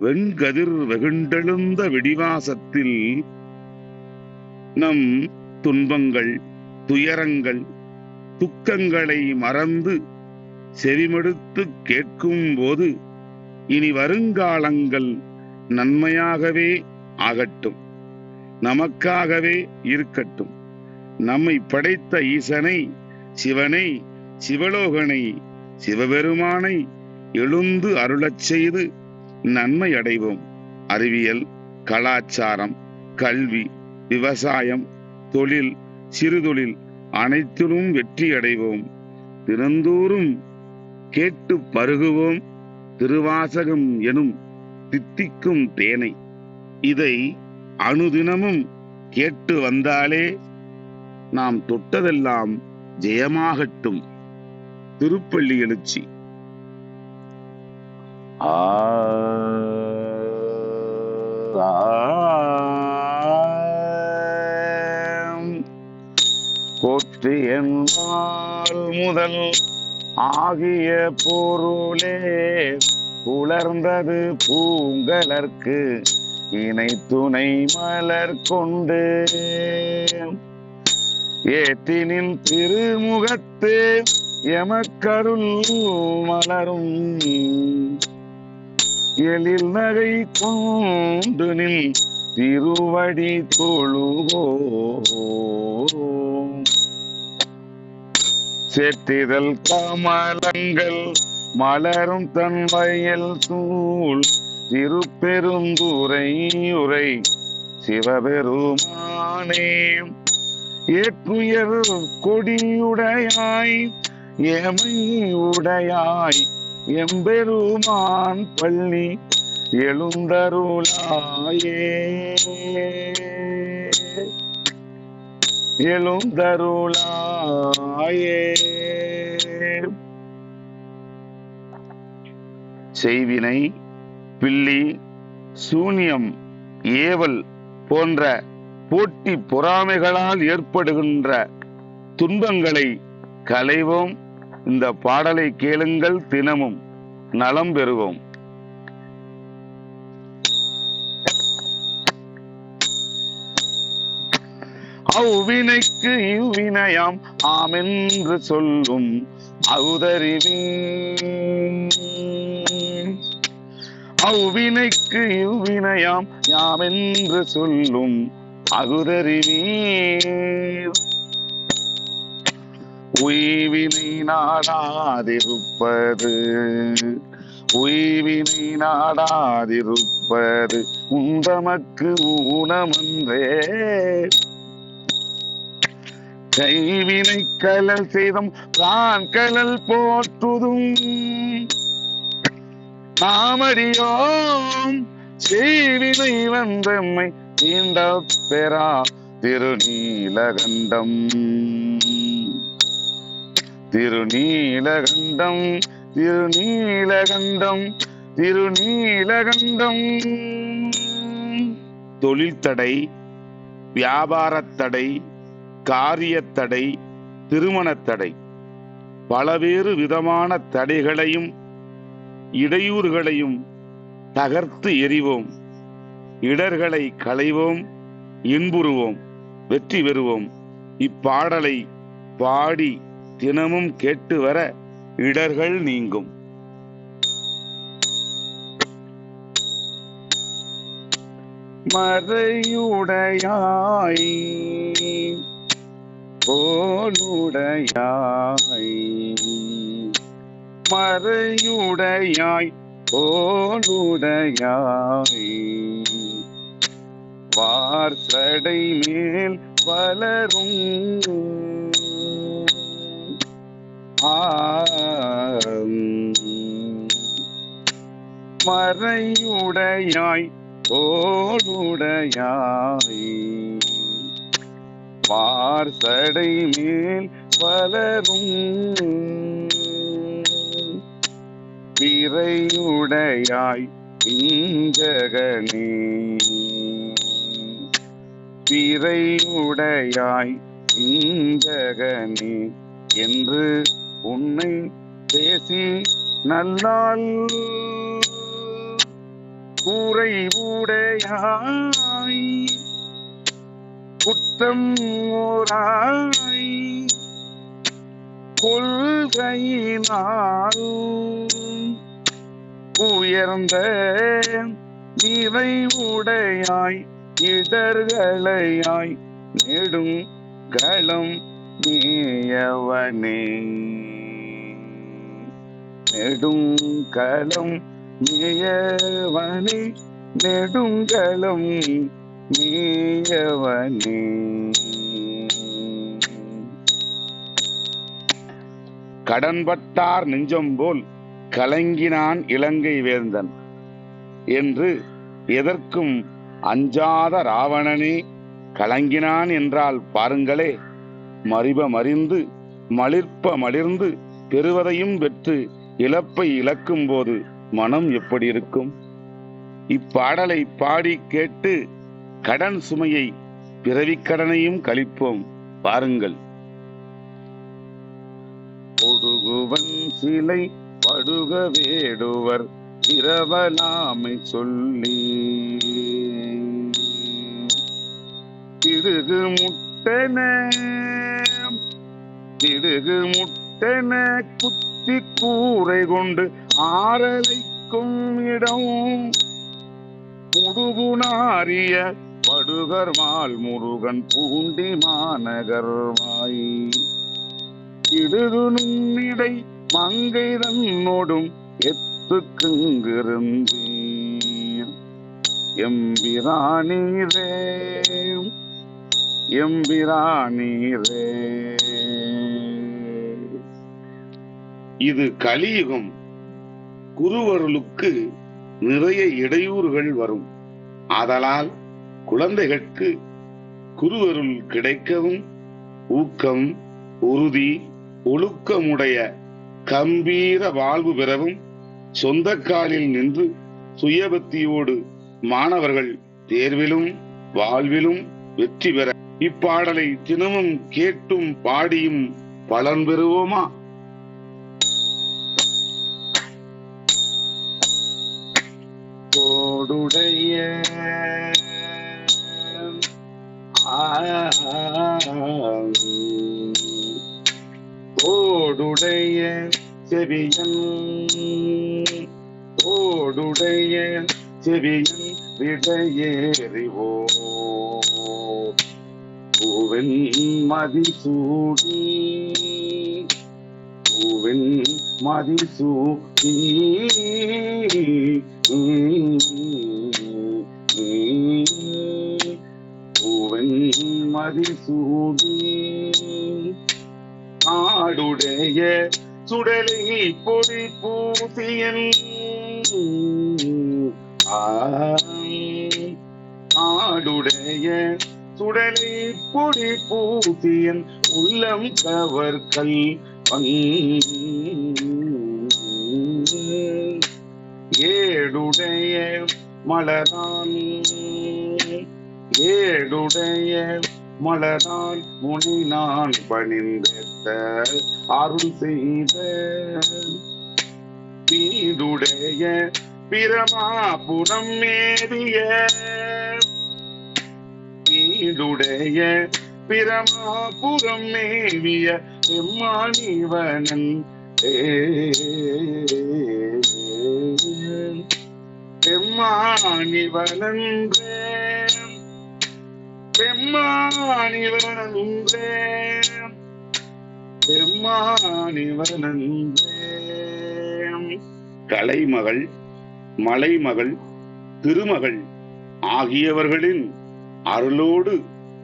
வெண்கதிர் வெகுண்டெழுந்த விடிவாசத்தில் நம் துன்பங்கள் துயரங்கள் துக்கங்களை மறந்து செவிமடுத்து கேட்கும் போது இனி வருங்காலங்கள் நன்மையாகவே ஆகட்டும். நமக்காகவே இருக்கட்டும். நம்மை படைத்த ஈசனை சிவனை சிவலோகனை சிவபெருமானை எழுந்து அருளச் செய்து நன்மை அடைவோம். அறிவியல் கலாச்சாரம் கல்வி விவசாயம் தொழில் சிறுதொழில் அனைத்திலும் வெற்றி அடைவோம். தினந்தோறும் கேட்டு பருகுவோம். திருவாசகம் எனும் தித்திக்கும் தேனை. இதை அனுதினமும் கேட்டு வந்தாலே நாம் தொட்டதெல்லாம் ஜெயமாகட்டும். திருப்பள்ளி எழுச்சி. போற்றி என்னால் முதல் ஆகிய பொருளே உலர்ந்தது பூங்கலர்க்கு இணை துணை மலர் கொண்டு ஏத்தினின் திருமுகத்து எமக்கருள் மலரும் எழில் நகை கொண்டு நில் திருவடி தொழுவோ சேத்திதழ் கமலங்கள் மலரும் தன் வயல் சூழ் திருப்பெருந்துரை உரை சிவபெருமானே. ஏற்றுயர் கொடியுடையாய் எமை உடையாய் எம்பெருமான் பள்ளி எழுந்தருளாயே. எழுந்தருளாயே. செய்வினை பில்லி சூனியம் ஏவல் போன்ற போட்டி பொறாமைகளால் ஏற்படுகின்ற துன்பங்களை களைவோம். இந்த பாடலை கேளுங்கள் தினமும். நலம் பெறுவோம். அவ்வினைக்கு இவ்வினயாம் ஆமென்று சொல்லும் அவுதறிவி அவ்வினைக்கு இவ்வினயாம் யாமென்று சொல்லும் அகுதறிவீர் உய்வினை நாடாதிருப்பது. உய்வினை நாடாதிருப்பது. உந்தமக்கு ஊனமன்றே. கைவினை கலல் செய்தும் தான் கலல் போற்றுதும். நாமடியோம் செய்வினை வந்தம்மை தீண்ட பெறா திருநீலகண்டம். திருநீலகண்டம் திருநீலகண்டம் திருநீலகண்டம். தொழில் தடை வியாபாரத் தடை காரியத் தடை திருமணத் தடை பலவேறு விதமான தடைகளையும் இடையூறுகளையும் தகர்த்து எறிவோம். இடர்களை களைவோம் இன்புறுவோம் வெற்றி பெறுவோம். இப்பாடலை பாடி தினமும் கேட்டு வர இடர்கள் நீங்கும். மறையுடையாய் போனுடையாய். மறையுடையாய் போலுடையாய் வார்சடை மேல் வளரும் மறையுடையாய் ஓடுடையாய். வார்சடை மேல் பலரும் பிறையுடையாய் பிஞ்சகனே. பிறையுடையாய் பிஞ்சகனே. என்று உன்னை பேசி நல்லால் குறைவுடையாய் குற்றம் ஓராய் கொள்கையினால் உயர்ந்த நிறைவுடையாய் இடர்களையாய் நெடும் களம் நீயவனே நெடுங்கலம் நீயவனே நெடுங்கலம் நீயவனே கடன்பட்டார் நெஞ்சம் போல் கலங்கினான் இலங்கை வேந்தன் என்று எதற்கும் அஞ்சாத ராவணனே கலங்கினான் என்றால் பாருங்களே. மறிப மறிந்து மலிர்ப்ப மலிர்ந்து பெறுவதையும் பெற்று இழப்பை இழக்கும் போது மனம் எப்படி இருக்கும்? இப்பாடலை பாடி கேட்டு கடன் சுமையை பிறவிக்கடனையும் கழிப்போம். பாருங்கள். ஒடுகுவன் சிலை படுக வேடுவர் இரவலாமை சொல்லி. திடுகு முட்டன. திடுகு முட்டன குத்தி கூரை கொண்டு ஆரலைக்கும் இடம். முடுகுனாரிய படுகர் மால் முருகன் பூண்டி மாநகர்வாய் இடுகு நுண்ணிடை மங்கை தன்னோடும் எத்துக்குங்கிருந்தீர் எம்பிரானீரே. எம்பிரானீரே. இது கலியுகம். குருவருளுக்கு நிறைய இடையூறுகள் வரும். ஆதலால் குழந்தைகளுக்கு குருவருள் கிடைக்கவும் ஊக்கம் உறுதி ஒழுக்கமுடைய கம்பீர வாழ்வு பெறவும் சொந்த காலில் நின்று சுயபக்தியோடு மாணவர்கள் தேர்விலும் வாழ்விலும் வெற்றி பெற இப்பாடலை தினமும் கேட்டும் பாடியும் பலன் பெறுவோமா? கோடுடைய கோடுடைய செவியன் கோடுடைய செவியன் விடையேறிவோ பூவின் மதிசூடி பூவென் மதிசூடி பூவென் மதிசூடி ஆடுடைய சுடலை பொடி பூசியன். ஆடுடைய சுடலை பொடி பூசியன் உள்ளம் கவர்கள் ஏடுடைய மலரான் ஏடுடைய மலரான் முனி நான் பணிந்த அருள் செய்த. பீடுடைய பிரமாபுரம் மேவிய வீடுடைய பிரமாபுரம் மேவிய எம்மாணிவனன். எம்மாணிவனன்றே பெம்மானிவனன்றே பெம்மானிவனன்றே கலைமகள் மலைமகள் திருமகள் ஆகியவர்களின் அருளோடு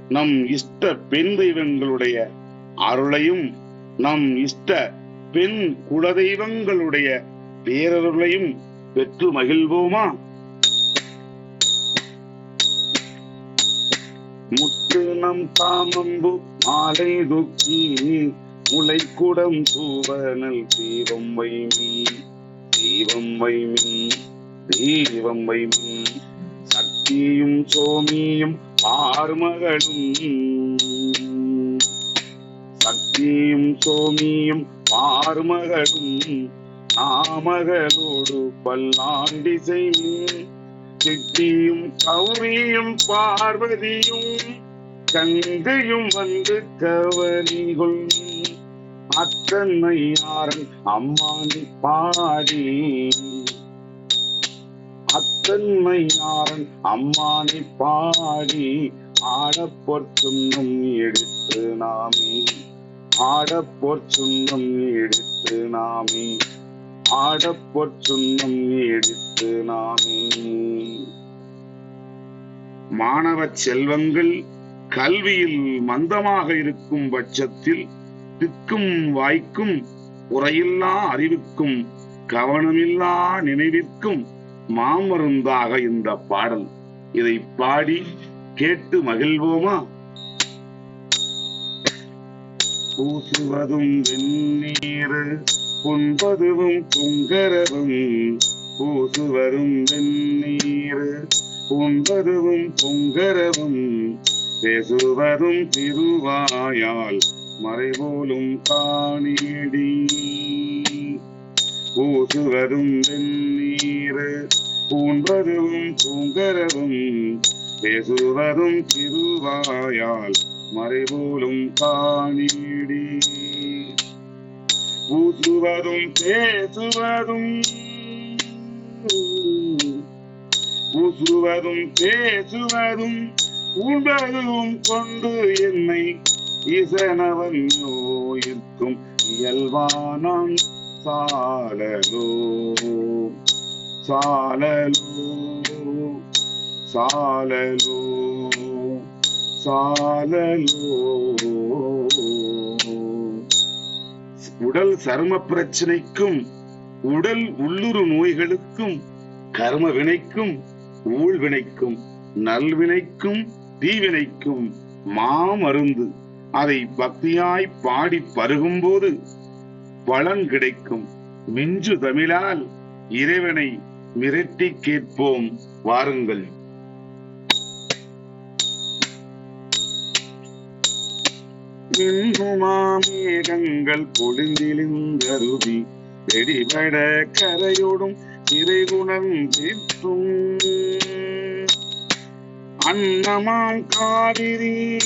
நம் இஷ்ட பெண் தெய்வங்களுடைய அருளையும் நம் இஷ்ட பெண் குலதெய்வங்களுடைய பேரருளையும் பெற்று மகிழ்வோமா? முத்து நம் தாமம்பு மாலை துக்கி முளைக்குடம் சூவனல் தீபம் வைமி தீபம் வைமி தீபம் வைமி சக்தியும் சோமியும் பார்மகளும் சக்தியும் சோமியும் பார்மகளும் நாமகளோடு பல்லாண்டி செய்யும் சித்தியும் கௌரியும் பார்வதியும் கங்கையும் வந்து கவனிகள் அத்தன்மையாரன் அம்மானி பாடி அத்தன்மை அம்மானை பாடி ஆடப்போர் எடுத்து நாமே. ஆடப்போர் எடுத்து நாமே. ஆடப்போர் எடுத்து நாமே. மாணவ செல்வங்கள் கல்வியில் மந்தமாக இருக்கும் பட்சத்தில் திக்கும் வாய்க்கும் குறையில்லா அறிவுக்கும் கவனமில்லா நினைவிற்கும் மாமருந்தாக இந்த பாடல். இதை பாடி கேட்டு மகிழ்வோமா? பூசுவதும் வெந்நீர் புண்பதுவும் பொங்கரவும். பூசுவரும் வெந்நீர் புண்பதுவும் பொங்கரவும். பேசுவதும் திருவாயால் மறைபோலும் காணேடி. பூசுவதும் வெந்நீர் பூண்பதுவும் பூங்கரவும் பேசுவதும் திருவாயால் மறைபோலும் காணீடி. பூசுவதும் பேசுவதும் ஊசுவதும் பேசுவதும் உண்பதும் கொண்டு என்னை இசனவன் நோயிற்கும் இயல்பானான். சாலலோ. சாலலோ. சாலலோ. சாலலோ. உடல் சரும பிரச்சனைக்கும் உடல் உள்ளுறு நோய்களுக்கும் கர்ம வினைக்கும் ஊழ்வினைக்கும் நல்வினைக்கும் தீவினைக்கும் மாமருந்து. அதை பக்தியாய் பாடி பருகும்போது வளம் கிடைக்கும். மிஞ்சு தமிழால் இறைவனை மிரட்டி கேட்போம். வாருங்கள். மேகங்கள் பொழிந்திலிந்தருவி வெடிபட கரையோடும் இறைகுணம் அன்னமாம் காவிரி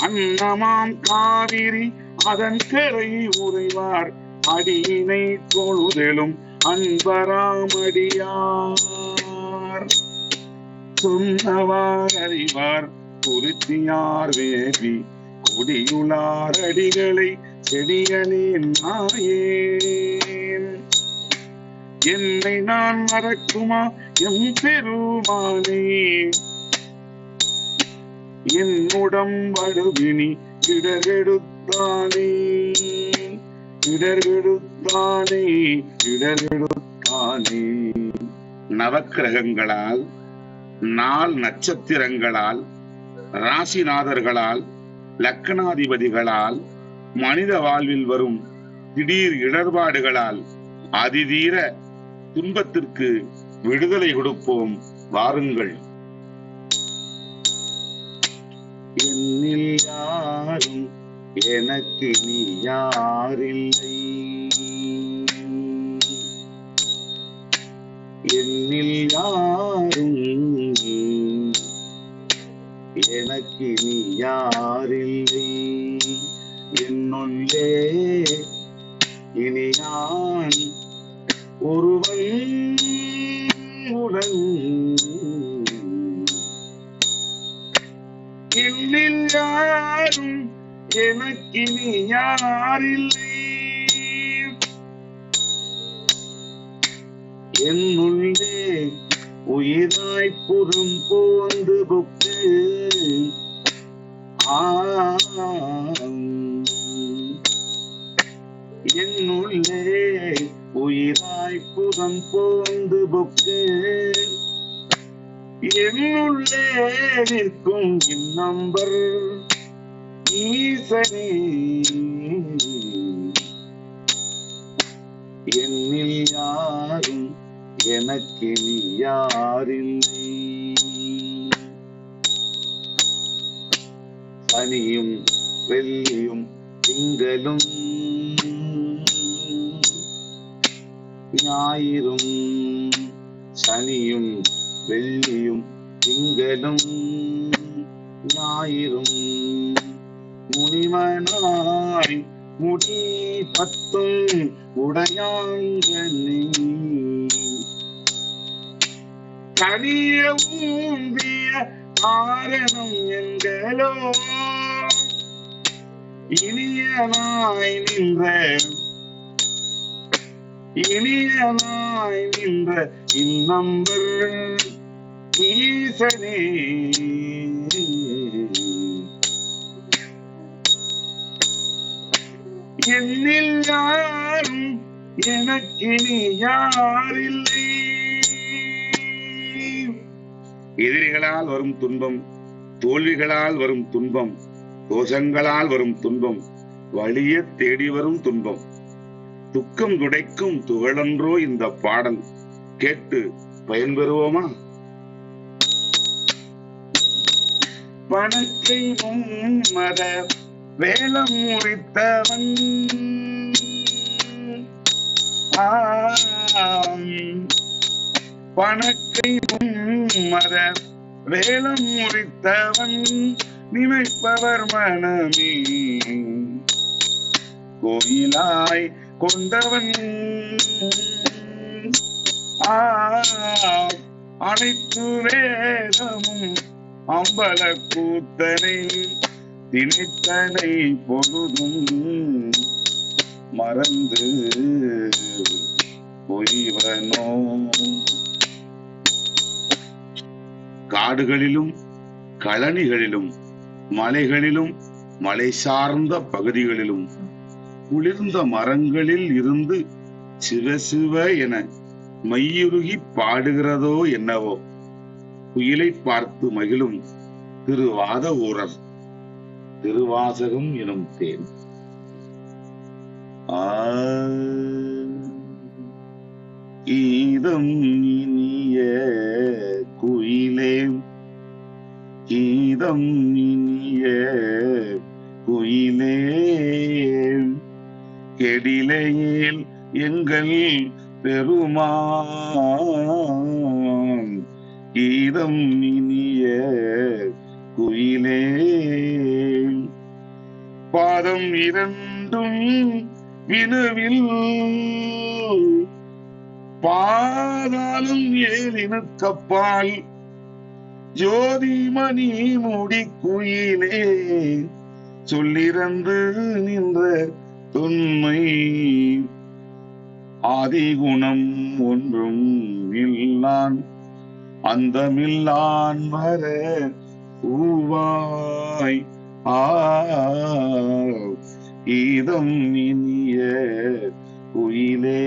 அன்னமாம் காவிரி அதன் கரை உறைவார். அடியினை தொழுதலும் அன்பராமடியார். சொன்னவார் அறிவார் குறித்தியார் வேவி கொடியுளார் அடிகளை செடிகளின் நாயேன். என்னை நான் மறக்குமா எம் பெருமானே? என்னுடம் வடுவினி இடரெடுத்தானே இடரெடுத்தானே இடரெடுத்தானே நவக்கிரகங்களால் நாள் நட்சத்திரங்களால் ராசிநாதர்களால் லக்கணாதிபதிகளால் மனித வாழ்வில் வரும் திடீர் இடர்பாடுகளால் அதிதீர துன்பத்திற்கு விடுதலை கொடுப்போம். வாருங்கள். என்னில் யாரும் எனக்கு நீ யாரில்லை. என்னில் யாரும் எனக்கு நீ யாரில்லை. என்னுள்ளே இனி நான் ஒருவன் உடன் என்னில் யாரும் எனக்கு நீ யாரில்லை. என்னுள்ளே உயிராய் புறம் போந்து புக்கு. என்னுள்ளே உயிராய் புறம் போந்து புக்கு. என்னுள்ளே நிற்கும் இந்நம்பர் ஈசனே. என்னில் யாரும் எனக்கு நீ யாரில்லை. சனியும் வெள்ளியும் திங்களும் ஞாயிறும் சனியும் வெள்ளியும் திங்களும் ஞாயிறும் முனிவனாய் முடி பத்தும் உடையாங்கனி கனிய ஊம்பிய காரணம் எங்களோ இனியனாய் நின்ற இனியனாய் நின்ற இன்னம்பர் ஈசனே. என்னில் யாரும் எனக்கினி யாரில்லை. எதிரிகளால் வரும் துன்பம் தோல்விகளால் வரும் துன்பம் தோஷங்களால் வரும் துன்பம் வழிய தேடி வரும் துன்பம். துக்கம் துடைக்கும் துகளன்றோ இந்த பாடல். கேட்டு பயன்பெறுவோமா? பணத்தை மத வேலம் முறித்தவன். பணக்கை மத வேலம் முறித்தவன். நினைப்பவர் மனமே கோயிலாய் கொண்டவன். ஆ அனைத்து வேதமும் அம்பல கூத்தனை திணித்தனை பொழுதும் மறந்து பொய்வனோ. காடுகளிலும் களனிகளிலும் மலைகளிலும் மலை சார்ந்த பகுதிகளிலும் குளிர்ந்த மரங்களில் இருந்து சிவ சிவ என மையுருகி பாடுகிறதோ என்னவோ. குயிலை பார்த்து மகிழும் திருவாத ஊரர். திருவாசகம் எனும் தேன். ஆ, ஈதம் இனிய குயிலே. கீதம் இனிய குயிலே. கெடிலையில் எங்கள் பெருமா கீதம் இனிய குயிலே. பாதம் இரண்டும் வினவில். பாதாளம் ஏழினுக்கப்பால் ஜோதிமணி முடி குயிலே. சொல்லிறந்து நின்ற தொன்மை. ஆதிகுணம் ஒன்றும் இல்லான். அந்தமில்லான் வர ஊவாய் ஆதம் இனிய உயிலே